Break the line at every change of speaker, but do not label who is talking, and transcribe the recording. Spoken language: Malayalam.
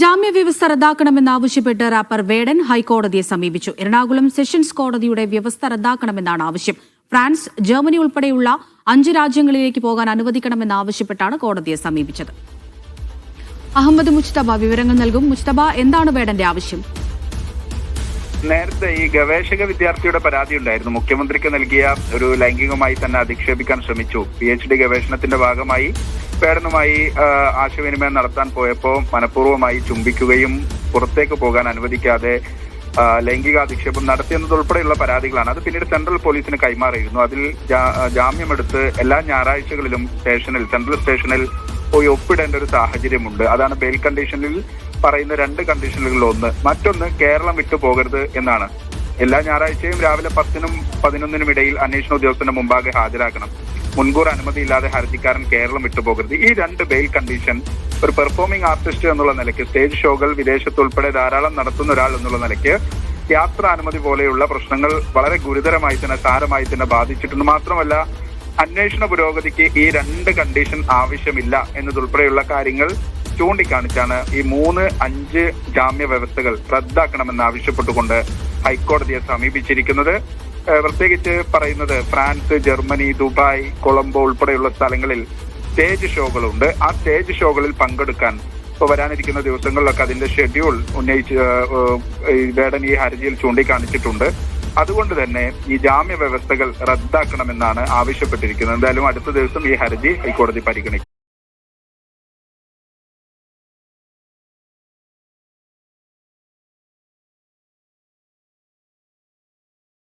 ജാമ്യവ്യവസ്ഥ റദ്ദാക്കണമെന്നാവശ്യപ്പെട്ട് റാപ്പർ വേടൻ ഹൈക്കോടതിയെ സമീപിച്ചു. എറണാകുളം സെഷൻസ് കോടതിയുടെ വ്യവസ്ഥ റദ്ദാക്കണമെന്നാണ് ആവശ്യം. ഫ്രാൻസ് ജർമ്മനി ഉൾപ്പെടെയുള്ള അഞ്ച് രാജ്യങ്ങളിലേക്ക് പോകാൻ അനുവദിക്കണമെന്നാവശ്യപ്പെട്ടാണ് കോടതിയെ സമീപിച്ചത്. അഹമ്മദ് മുസ്തബ വിവരങ്ങൾ നൽകും. മുസ്തബ എന്താണ് വേടന്റെ ആവശ്യം?
നേരത്തെ ഈ ഗവേഷക വിദ്യാർത്ഥിയുടെ പരാതി ഉണ്ടായിരുന്നു. മുഖ്യമന്ത്രിക്ക് നൽകിയ ഒരു ലൈംഗികമായി തന്നെ അധിക്ഷേപിക്കാൻ ശ്രമിച്ചു. പി എച്ച് ഡി ഗവേഷണത്തിന്റെ ഭാഗമായി പേടനുമായി ആ, ആശയവിനിമയം നടത്താൻ പോയപ്പോൾ മനഃപൂർവമായി ചുംബിക്കുകയും പുറത്തേക്ക് പോകാൻ അനുവദിക്കാതെ ലൈംഗിക അധിക്ഷേപം നടത്തിയെന്നതുൾപ്പെടെയുള്ള പരാതികളാണ്. അത് പിന്നീട് സെൻട്രൽ പോലീസിന് കൈമാറിയിരുന്നു. അതിൽ ജാമ്യമെടുത്ത് എല്ലാ ഞായറാഴ്ചകളിലും സ്റ്റേഷനിൽ സെൻട്രൽ സ്റ്റേഷനിൽ പോയി ഒപ്പിടേണ്ട ഒരു സാഹചര്യമുണ്ട്. അതാണ് ബെയിൽ കണ്ടീഷനിൽ പറയുന്ന രണ്ട് കണ്ടീഷനുകളിൽ ഒന്ന്. മറ്റൊന്ന് കേരളം വിട്ടു പോകരുത് എന്നാണ്. എല്ലാ ഞായറാഴ്ചയും രാവിലെ പത്തിനും പതിനൊന്നിനും ഇടയിൽ അന്വേഷണ ഉദ്യോഗസ്ഥന്റെ മുമ്പാകെ ഹാജരാക്കണം. മുൻകൂർ അനുമതിയില്ലാതെ ഹർജിക്കാരൻ കേരളം വിട്ടുപോകരുത്. ഈ രണ്ട് ബെയിൽ കണ്ടീഷൻ ഒരു പെർഫോമിംഗ് ആർട്ടിസ്റ്റ് എന്നുള്ള നിലയ്ക്ക് സ്റ്റേജ് ഷോകൾ വിദേശത്ത് ഉൾപ്പെടെ ധാരാളം നടത്തുന്ന ഒരാൾ എന്നുള്ള നിലയ്ക്ക് യാത്രാനുമതി പോലെയുള്ള പ്രശ്നങ്ങൾ വളരെ ഗുരുതരമായി തന്നെ സാരമായി തന്നെ ബാധിച്ചിട്ടുണ്ട്. മാത്രമല്ല അന്വേഷണ പുരോഗതിക്ക് ഈ രണ്ട് കണ്ടീഷൻ ആവശ്യമില്ല എന്നതുൾപ്പെടെയുള്ള കാര്യങ്ങൾ ചൂണ്ടിക്കാണിച്ചാണ് ഈ മൂന്ന് അഞ്ച് ജാമ്യ വ്യവസ്ഥകൾ റദ്ദാക്കണമെന്ന് ആവശ്യപ്പെട്ടുകൊണ്ട് ഹൈക്കോടതിയെ സമീപിച്ചിരിക്കുന്നത്. പ്രത്യേകിച്ച് പറയുന്നത് ഫ്രാൻസ് ജർമ്മനി ദുബായ് കൊളംബോ ഉൾപ്പെടെയുള്ള സ്ഥലങ്ങളിൽ സ്റ്റേജ് ഷോകളുണ്ട്. ആ സ്റ്റേജ് ഷോകളിൽ പങ്കെടുക്കാൻ ഇപ്പോൾ വരാനിരിക്കുന്ന ദിവസങ്ങളിലൊക്കെ അതിന്റെ ഷെഡ്യൂൾ ഉന്നയിച്ച് വേടൻ ഈ ഹർജിയിൽ ചൂണ്ടിക്കാണിച്ചിട്ടുണ്ട്. അതുകൊണ്ട് തന്നെ ഈ ജാമ്യ വ്യവസ്ഥകൾ റദ്ദാക്കണമെന്നാണ് ആവശ്യപ്പെട്ടിരിക്കുന്നത്. എന്തായാലും അടുത്ത ദിവസം ഈ ഹർജി ഹൈക്കോടതി പരിഗണിക്കും.